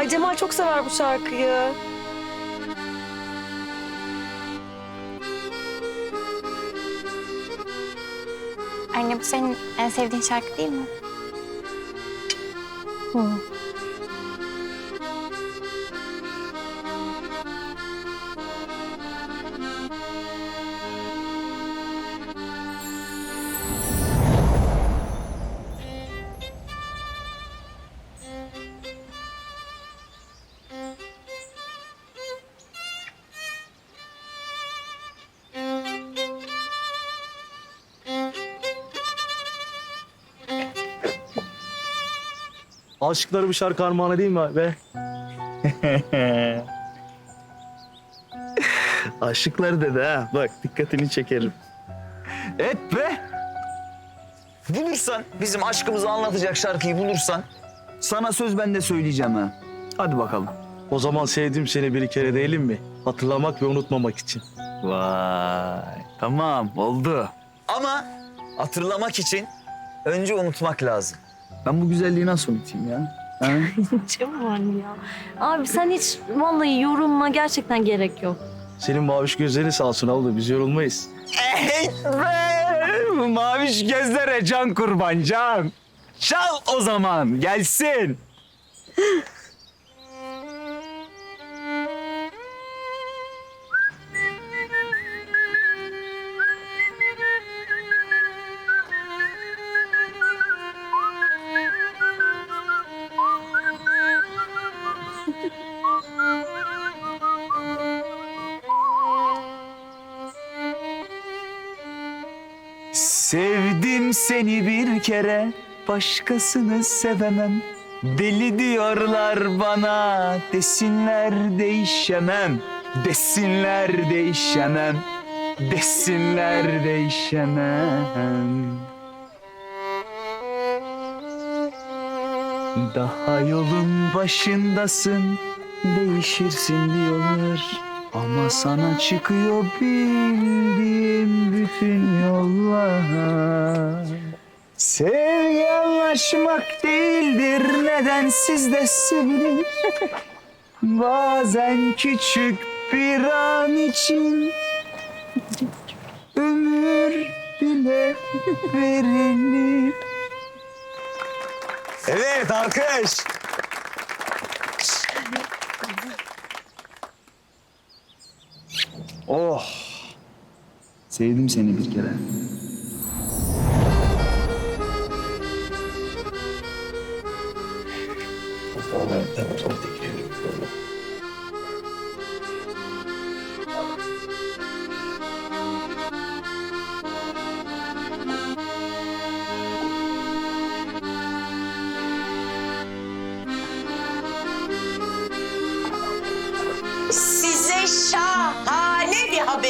Ay Cemal çok sever bu şarkıyı. Anne bu senin en sevdiğin şarkı değil mi? Aşıkları bir şarkı armağanı değil mi be? Aşıkları dedi ha. Bak dikkatini çekerim. Et be. Bulursan, bizim aşkımızı anlatacak şarkıyı bulursan sana söz ben de söyleyeceğim ha. Hadi bakalım. O zaman sevdim seni bir kere değilim mi? Hatırlamak ve unutmamak için. Vay. Tamam oldu. Ama hatırlamak için önce unutmak lazım. Ben bu güzelliği nasıl unutayım ya? Ha? Cemal ya. Abi sen hiç vallahi yorulma gerçekten gerek yok. Senin maviş gözleri sağ olsun abla biz yorulmayız. Maviş gözlere can kurban can. Çal o zaman gelsin. Sevdim seni bir kere, başkasını sevemem. Deli diyorlar bana, desinler değişemem. Desinler değişemem, desinler değişemem. Daha yolun başındasın, değişirsin diyorlar. Ama sana çıkıyor bildiğim bütün yollar. Sevgi anlaşmak değildir nedensiz de sevilir. Bazen küçük bir an için ömür bile verilir. Evet alkış. Oh. Sevdim seni bir kere. Size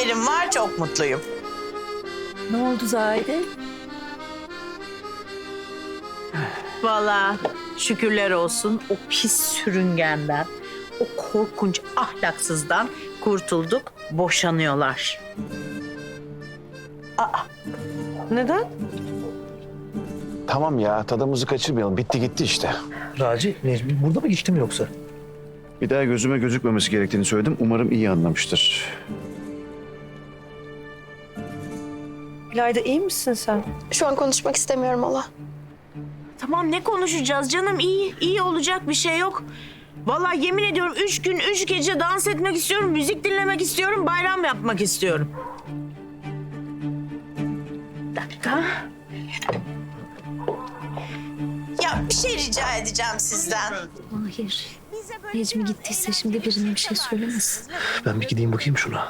haberim var. Çok mutluyum. Ne oldu Zahide? Vallahi şükürler olsun o pis sürüngenden, o korkunç ahlaksızdan kurtulduk. Boşanıyorlar. Neden? Tamam ya tadımızı kaçırmayalım. Bitti gitti işte. Raci, Necmi burada mı geçtim yoksa? Bir daha gözüme gözükmemesi gerektiğini söyledim. Umarım iyi anlamıştır. İlayda iyi misin sen? Şu an konuşmak istemiyorum Allah. Tamam ne konuşacağız canım? İyi, iyi olacak bir şey yok. Vallahi yemin ediyorum üç gün, üç gece dans etmek istiyorum, müzik dinlemek istiyorum, bayram yapmak istiyorum. Bir dakika. Ya bir şey rica edeceğim sizden. Hayır. Necmi gittiyse şimdi birine bir şey söylemesin. Ben bir gideyim bakayım şuna.